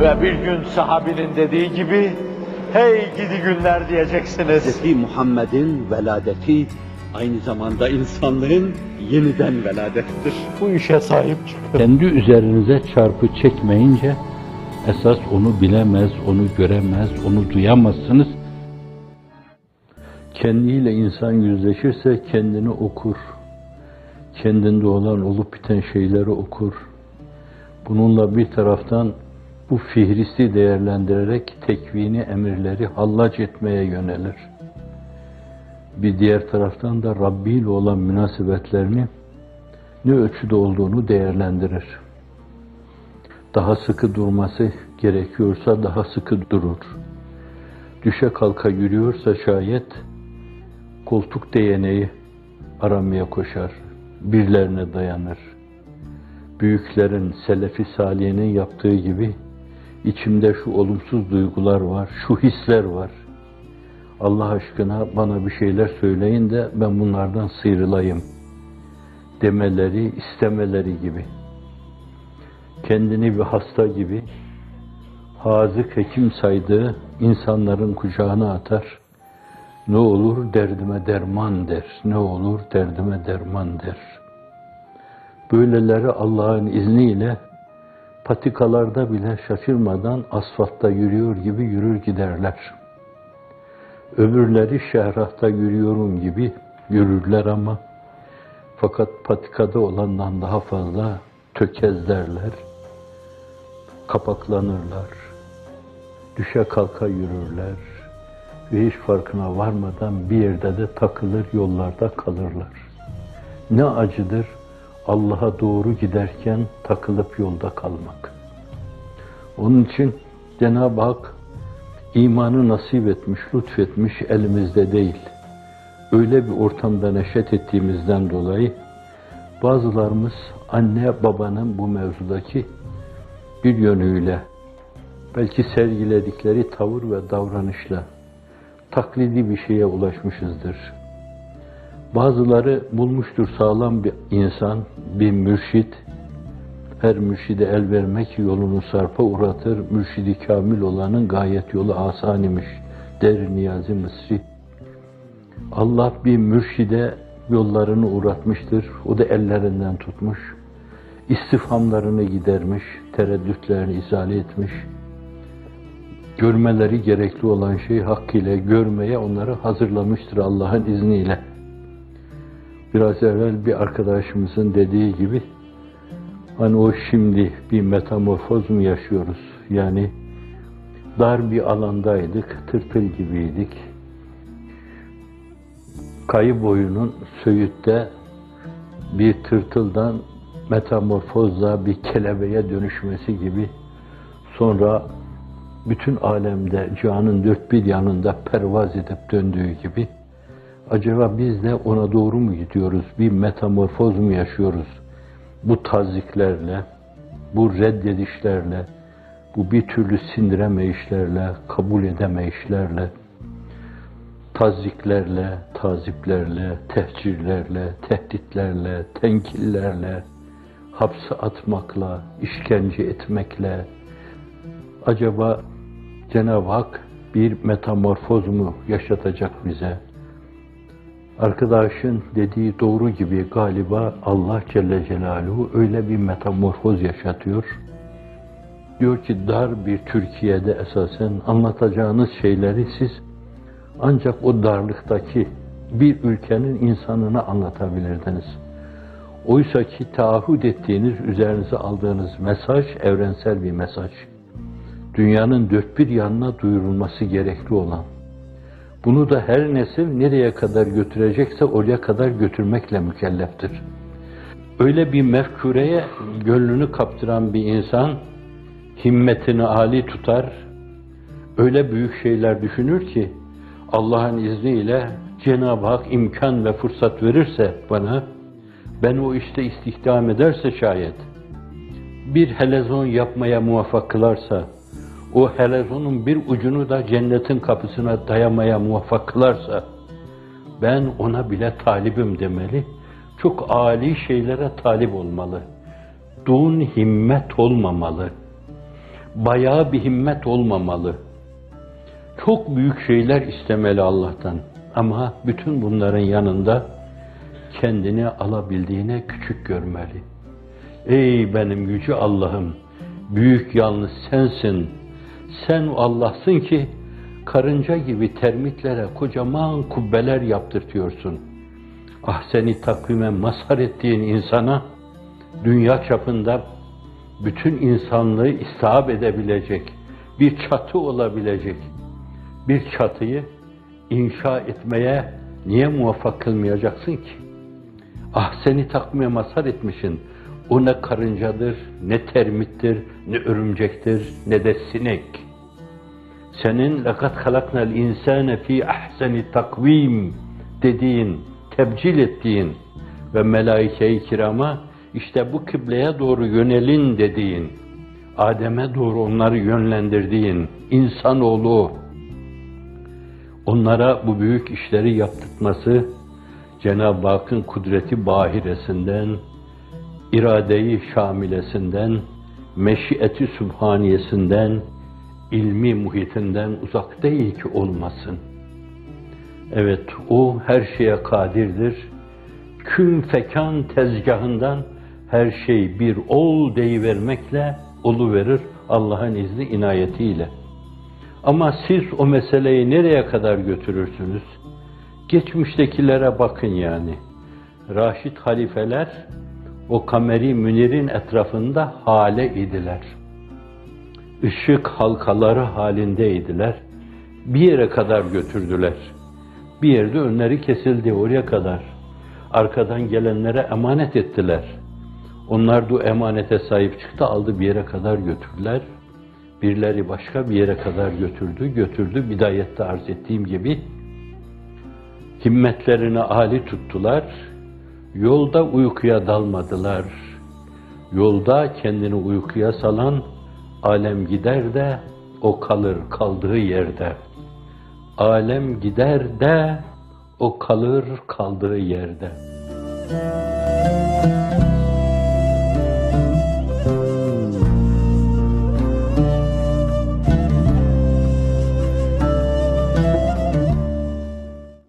Ve bir gün sahabinin dediği gibi, hey gidi günler diyeceksiniz. Hz. Muhammed'in veladeti aynı zamanda insanlığın yeniden veladettir. Bu işe sahip çıkın. Kendi üzerinize çarpı çekmeyince esas onu bilemez, onu göremez, onu duyamazsınız. Kendiyle insan yüzleşirse kendini okur. Kendinde olan olup biten şeyleri okur. Bununla bir taraftan bu fihristi değerlendirerek tekvini emirleri hallac etmeye yönelir. Bir diğer taraftan da Rabbi ile olan münasebetlerini ne ölçüde olduğunu değerlendirir. Daha sıkı durması gerekiyorsa daha sıkı durur. Düşe kalka yürüyorsa şayet koltuk değneği aramaya koşar, birlerine dayanır. Büyüklerin, selefi salihinin yaptığı gibi içimde şu olumsuz duygular var, şu hisler var. Allah aşkına bana bir şeyler söyleyin de ben bunlardan sıyrılayım demeleri, istemeleri gibi. Kendini bir hasta gibi hazık hekim saydığı insanların kucağına atar. Ne olur derdime derman der. Ne olur derdime derman der. Böyleleri Allah'ın izniyle patikalarda bile şaşırmadan asfaltta yürüyor gibi yürür giderler. Öbürleri şehrahta yürüyorum gibi yürürler ama fakat patikada olandan daha fazla tökezlerler, kapaklanırlar, düşe kalka yürürler ve hiç farkına varmadan bir yerde de takılır, yollarda kalırlar. Ne acıdır Allah'a doğru giderken takılıp yolda kalmak. Onun için Cenab-ı Hak imanı nasip etmiş, lütfetmiş elimizde değil. Öyle bir ortamda neşet ettiğimizden dolayı bazılarımız anne babanın bu mevzudaki bir yönüyle belki sergiledikleri tavır ve davranışla taklidi bir şeye ulaşmışızdır. Bazıları bulmuştur sağlam bir insan, bir mürşit, her mürşide el vermek yolunu sarpa uğratır, mürşidi kamil olanın gayet yolu asan imiş, der Niyazi Mısri. Allah bir mürşide yollarını uğratmıştır, o da ellerinden tutmuş, istifhamlarını gidermiş, tereddütlerini izale etmiş, görmeleri gerekli olan şeyi hakkıyla görmeye onları hazırlamıştır Allah'ın izniyle. Biraz evvel bir arkadaşımızın dediği gibi, hani o şimdi bir metamorfoz mu yaşıyoruz? Yani dar bir alandaydık, tırtıl gibiydik. Kayı boyunun Söğüt'te bir tırtıldan metamorfozla bir kelebeğe dönüşmesi gibi sonra bütün alemde canın dört bir yanında pervaz edip döndüğü gibi acaba biz de ona doğru mu gidiyoruz? Bir metamorfoz mu yaşıyoruz? Bu taziklerle, bu reddedişlerle, bu bir türlü sindiremeyişlerle, kabul edemeyişlerle, taziklerle, taziplerle, tehcirlerle, tehditlerle, tenkillerle, hapse atmakla, işkence etmekle, acaba Cenab-ı Hak bir metamorfoz mu yaşatacak bize? Arkadaşın dediği doğru gibi galiba Allah Celle Celaluhu öyle bir metamorfoz yaşatıyor. Diyor ki dar bir Türkiye'de esasen anlatacağınız şeyleri siz ancak o darlıktaki bir ülkenin insanına anlatabilirdiniz. Oysa ki taahhüt ettiğiniz, üzerinize aldığınız mesaj evrensel bir mesaj. Dünyanın dört bir yanına duyurulması gerekli olan. Bunu da her nesil nereye kadar götürecekse oraya kadar götürmekle mükelleftir. Öyle bir mefkureye gönlünü kaptıran bir insan, himmetini âli tutar, öyle büyük şeyler düşünür ki, Allah'ın izniyle Cenab-ı Hak imkan ve fırsat verirse bana, ben o işte istihdam ederse şayet, bir helezon yapmaya muvaffak kılarsa, o helezonun bir ucunu da cennetin kapısına dayamaya muvaffak kılarsa, ben ona bile talibim demeli, çok âli şeylere talip olmalı. Dun himmet olmamalı. bayağı bir himmet olmamalı. Çok büyük şeyler istemeli Allah'tan. Ama bütün bunların yanında kendini alabildiğine küçük görmeli. Ey benim yüce Allah'ım, büyük yalnız sensin. Sen Allah'sın ki karınca gibi termitlere kocaman kubbeler yaptırtıyorsun. Ah seni takvime mazhar ettiğin insana dünya çapında bütün insanlığı istihap edebilecek, bir çatı olabilecek bir çatıyı inşa etmeye niye muvaffak kılmayacaksın ki? Ah seni takmaya mazhar etmişsin. O ne karıncadır, ne termittir, ne örümcektir, ne de sinek. Senin lakat halaknal insane fi ahseni takvim dediğin, tebcil ettiğin ve melaike-i kirama işte bu kıbleye doğru yönelin dediğin, Adem'e doğru onları yönlendirdiğin insanoğlu onlara bu büyük işleri yaptırtması Cenab-ı Hakk'ın kudreti bahiresinden iradeyi şamilesinden, meşiyeti sübhaniyesinden, ilmi muhitinden uzak değil ki olmasın. Evet, o her şeye kadirdir. Kün fekan tezgahından her şey bir ol deyivermekle olu verir Allah'ın izni inayetiyle. Ama siz o meseleyi nereye kadar götürürsünüz? Geçmiştekilere bakın yani. Raşid halifeler o kameri münirin etrafında hale idiler. Işık halkaları halindeydiler. Bir yere kadar götürdüler. Bir yerde önleri kesildi oraya kadar. Arkadan gelenlere emanet ettiler. Onlar da emanete sahip çıktı, aldı bir yere kadar götürdüler. Birileri başka bir yere kadar götürdü, götürdü. Bidayette arz ettiğim gibi himmetlerini âli tuttular. Yolda uykuya dalmadılar. Yolda kendini uykuya salan alem gider de o kalır kaldığı yerde. Alem gider de o kalır kaldığı yerde.